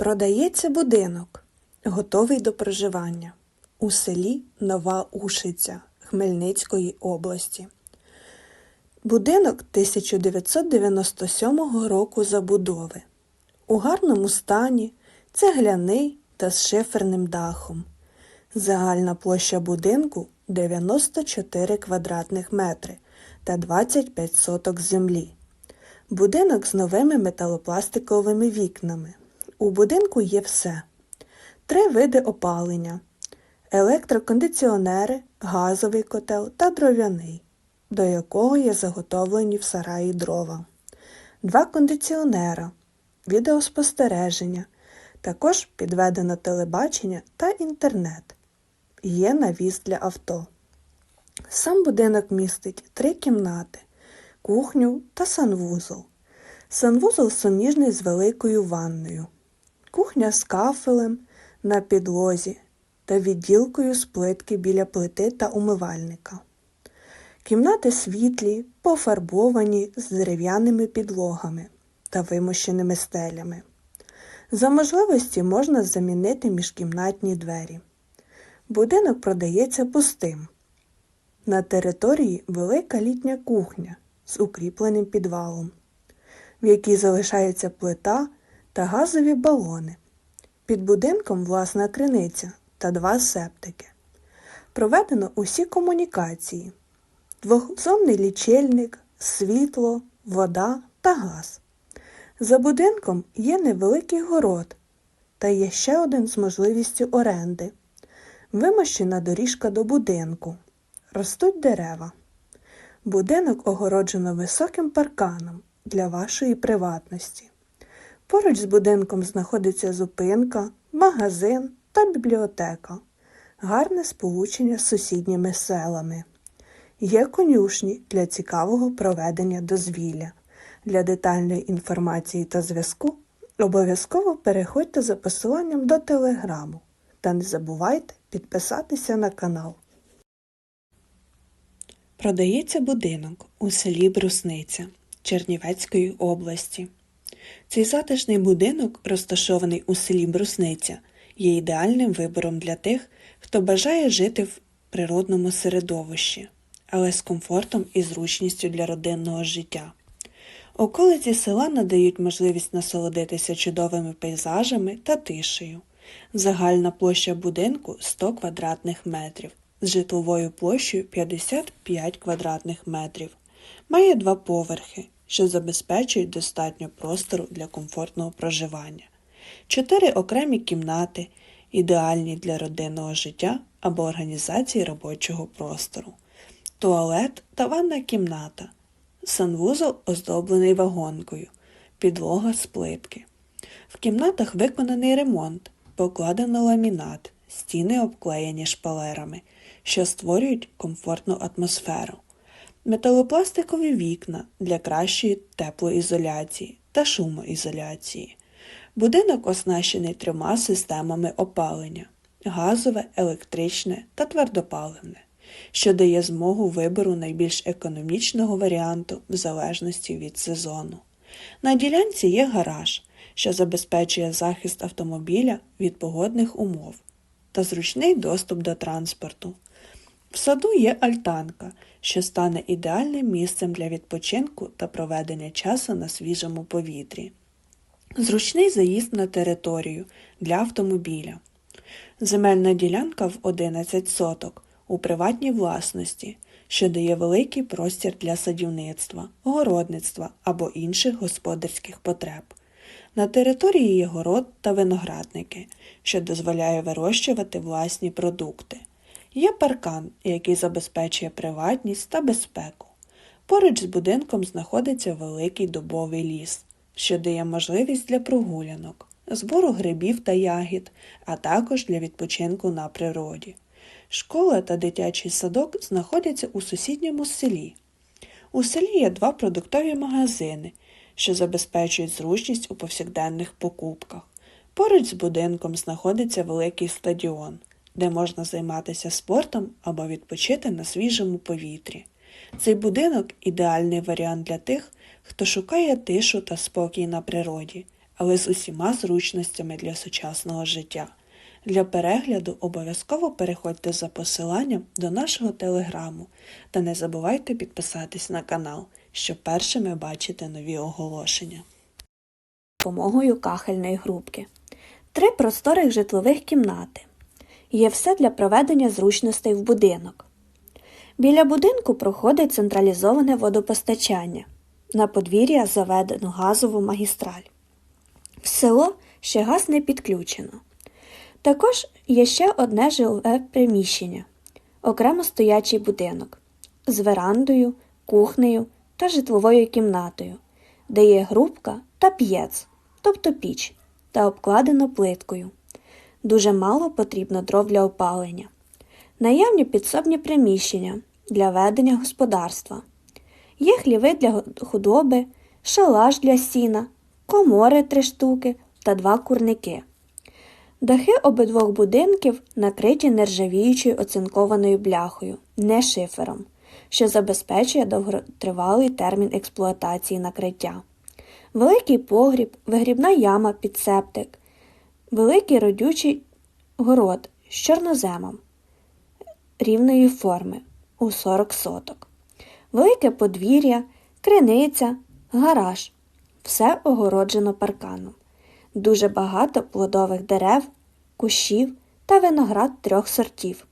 Продається будинок, готовий до проживання у селі Нова Ушиця Хмельницької області. Будинок 1997 року забудови. У гарному стані, цегляний та з шиферним дахом. Загальна площа будинку 94 квадратних метри та 25 соток землі. Будинок з новими металопластиковими вікнами. У будинку є все. Три види опалення: електрокондиціонери, газовий котел та дров'яний, до якого є заготовлені в сараї дрова, два кондиціонера, відеоспостереження, також підведено телебачення та інтернет. Є навіс для авто. Сам будинок містить три кімнати, кухню та санвузол. Санвузол суміжний з великою ванною, кухня з кафелем на підлозі та відділкою з плитки біля плити та умивальника. Кімнати світлі, пофарбовані з дерев'яними підлогами та вимощеними стелями. За можливості можна замінити міжкімнатні двері. Будинок продається пустим. На території велика літня кухня з укріпленим підвалом, в якій залишається плита та газові балони. Під будинком власна криниця та два септики. Проведено усі комунікації, двохзонний лічильник, світло, вода та газ. За будинком є невеликий город та є ще один з можливістю оренди. Вимощена доріжка до будинку. Ростуть дерева. Будинок огороджено високим парканом для вашої приватності. Поруч з будинком знаходиться зупинка, магазин та бібліотека. Гарне сполучення з сусідніми селами. Є конюшні для цікавого проведення дозвілля. Для детальної інформації та зв'язку обов'язково переходьте за посиланням до телеграму та не забувайте підписатися на канал. Продається будинок у селі Брусниця Чернівецької області. Цей затишний будинок, розташований у селі Брусниця, є ідеальним вибором для тих, хто бажає жити в природному середовищі, але з комфортом і зручністю для родинного життя. Околиці села надають можливість насолодитися чудовими пейзажами та тишею. Загальна площа будинку 100 квадратних метрів з житловою площею 55 квадратних метрів. Має два поверхи, що забезпечують достатньо простору для комфортного проживання, чотири окремі кімнати, ідеальні для родинного життя або організації робочого простору, туалет та ванна кімната, санвузол оздоблений вагонкою, підлога з плитки. В кімнатах виконаний ремонт, покладено ламінат, стіни обклеєні шпалерами, що створюють комфортну атмосферу металопластикові вікна для кращої теплоізоляції та шумоізоляції. Будинок оснащений трьома системами опалення газове, електричне та твердопаливне, що дає змогу вибору найбільш економічного варіанту в залежності від сезону. На ділянці є гараж, що забезпечує захист автомобіля від погодних умов та зручний доступ до транспорту. В саду є альтанка, що стане ідеальним місцем для відпочинку та проведення часу на свіжому повітрі. Зручний заїзд на територію для автомобіля. Земельна ділянка в 11 соток у приватній власності, що дає великий простір для садівництва, городництва або інших господарських потреб. На території є город та виноградники, що дозволяє вирощувати власні продукти. Є паркан, який забезпечує приватність та безпеку. Поруч з будинком знаходиться великий дубовий ліс, що дає можливість для прогулянок, збору грибів та ягід, а також для відпочинку на природі. Школа та дитячий садок знаходяться у сусідньому селі. У селі є два продуктові магазини, що забезпечують зручність у повсякденних покупках. Поруч з будинком знаходиться великий стадіон де можна займатися спортом або відпочити на свіжому повітрі. Цей будинок ідеальний варіант для тих, хто шукає тишу та спокій на природі, але з усіма зручностями для сучасного життя. Для перегляду обов'язково переходьте за посиланням до нашого телеграму та не забувайте підписатись на канал, щоб першими бачити нові оголошення. допомогою кахельної грубки. Три просторих житлових кімнати. Є все для проведення зручностей в будинок. Біля будинку проходить централізоване водопостачання. На подвір'я заведено газову магістраль. В село ще газ не підключено. Також є ще одне жиле приміщення, окремо стоячий будинок з верандою, кухнею та житловою кімнатою, де є грубка та п'єц, тобто піч, та обкладено плиткою. Дуже мало потрібно дров для опалення. Наявні підсобні приміщення для ведення господарства. Є хліви для худоби, шалаш для сіна, комори три штуки та два курники. Дахи обидвох будинків накриті нержавіючою оцинкованою бляхою, не шифером, що забезпечує довготривалий термін експлуатації накриття. Великий погріб, вигрібна яма під септик, великий родючий город з чорноземом рівної форми у 40 соток, велике подвір'я, криниця, гараж. Все огороджено парканом. Дуже багато плодових дерев, кущів та виноград трьох сортів.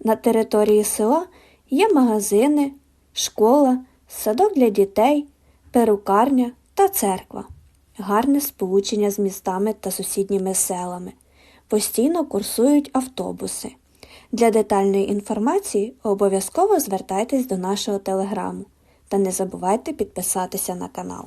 На території села є магазини, школа, садок для дітей, перукарня та церква. Гарне сполучення з містами та сусідніми селами. Постійно курсують автобуси. Для детальної інформації обов'язково звертайтесь до нашого телеграму та не забувайте підписатися на канал.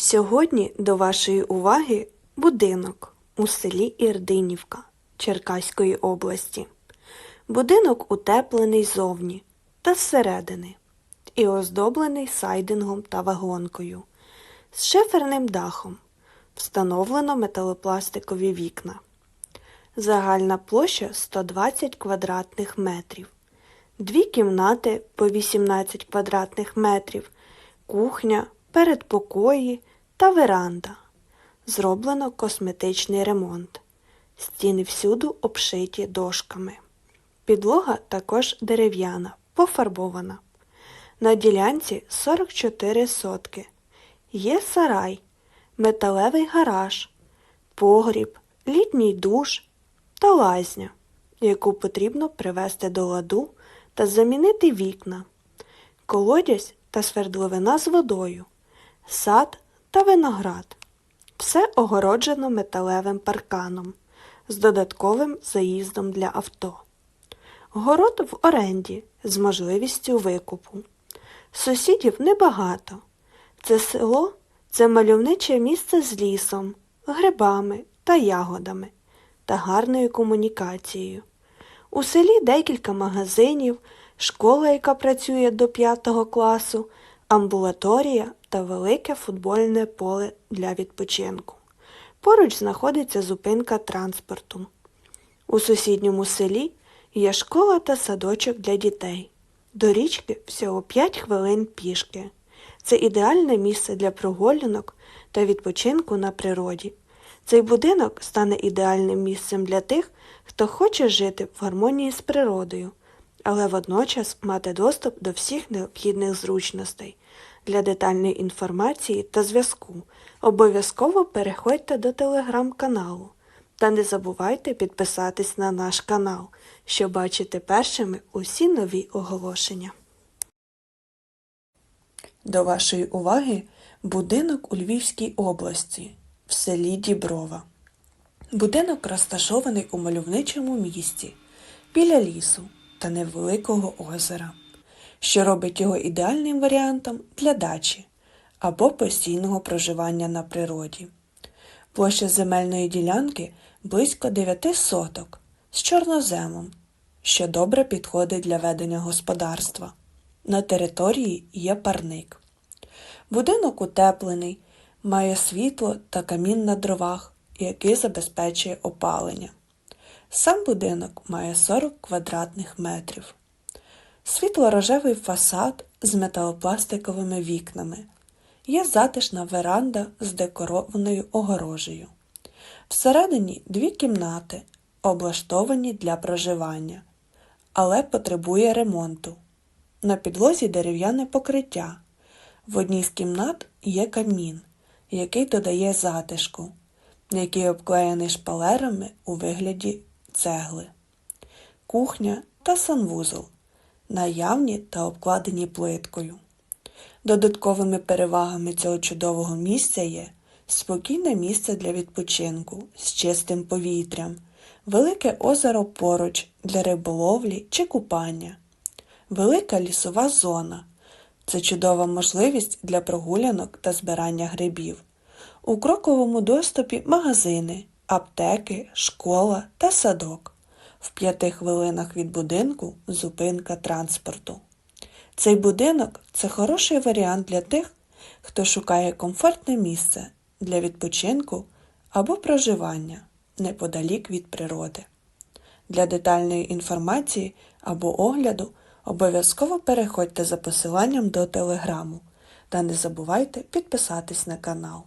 Сьогодні до вашої уваги будинок у селі Ірдинівка Черкаської області. Будинок утеплений зовні та зсередини і оздоблений сайдингом та вагонкою з шиферним дахом. Встановлено металопластикові вікна. Загальна площа 120 квадратних метрів. Дві кімнати по 18 квадратних метрів, кухня, передпокої та веранда. Зроблено косметичний ремонт. Стіни всюду обшиті дошками. Підлога також дерев'яна, пофарбована. На ділянці 44 сотки. Є сарай, металевий гараж, погріб, літній душ та лазня, яку потрібно привести до ладу та замінити вікна, колодязь та свердловина з водою, сад та виноград. Все огороджено металевим парканом з додатковим заїздом для авто. Город в оренді з можливістю викупу. Сусідів небагато. Це село це мальовниче місце з лісом, грибами та ягодами та гарною комунікацією. У селі декілька магазинів, школа, яка працює до 5 класу, амбулаторія та велике футбольне поле для відпочинку. Поруч знаходиться зупинка транспорту. У сусідньому селі є школа та садочок для дітей. До річки всього 5 хвилин пішки. Це ідеальне місце для прогулянок та відпочинку на природі. Цей будинок стане ідеальним місцем для тих, хто хоче жити в гармонії з природою, але водночас мати доступ до всіх необхідних зручностей. Для детальної інформації та зв'язку обов'язково переходьте до телеграм-каналу та не забувайте підписатись на наш канал, щоб бачити першими усі нові оголошення. До вашої уваги будинок у Львівській області в селі Діброва. Будинок розташований у мальовничому місті. біля лісу та невеликого озера, що робить його ідеальним варіантом для дачі або постійного проживання на природі. Площа земельної ділянки близько 9 соток з чорноземом, що добре підходить для ведення господарства. На території є парник. Будинок утеплений, має світло та камін на дровах, який забезпечує опалення. Сам будинок має 40 квадратних метрів. Світло-рожевий фасад з металопластиковими вікнами. Є затишна веранда з декорованою огорожею. Всередині дві кімнати, облаштовані для проживання, але потребує ремонту. На підлозі дерев'яне покриття. В одній з кімнат є камін, який додає затишку, який обклеєний шпалерами у вигляді цегли, кухня та санвузол, наявні та обкладені плиткою. Додатковими перевагами цього чудового місця є спокійне місце для відпочинку з чистим повітрям, велике озеро поруч для риболовлі чи купання, велика лісова зона. Це чудова можливість для прогулянок та збирання грибів. У кроковому доступі магазини, аптеки, школа та садок. В п'яти хвилинах від будинку зупинка транспорту. Цей будинок це хороший варіант для тих, хто шукає комфортне місце для відпочинку або проживання неподалік від природи. Для детальної інформації або огляду обов'язково переходьте за посиланням до телеграму та не забувайте підписатись на канал.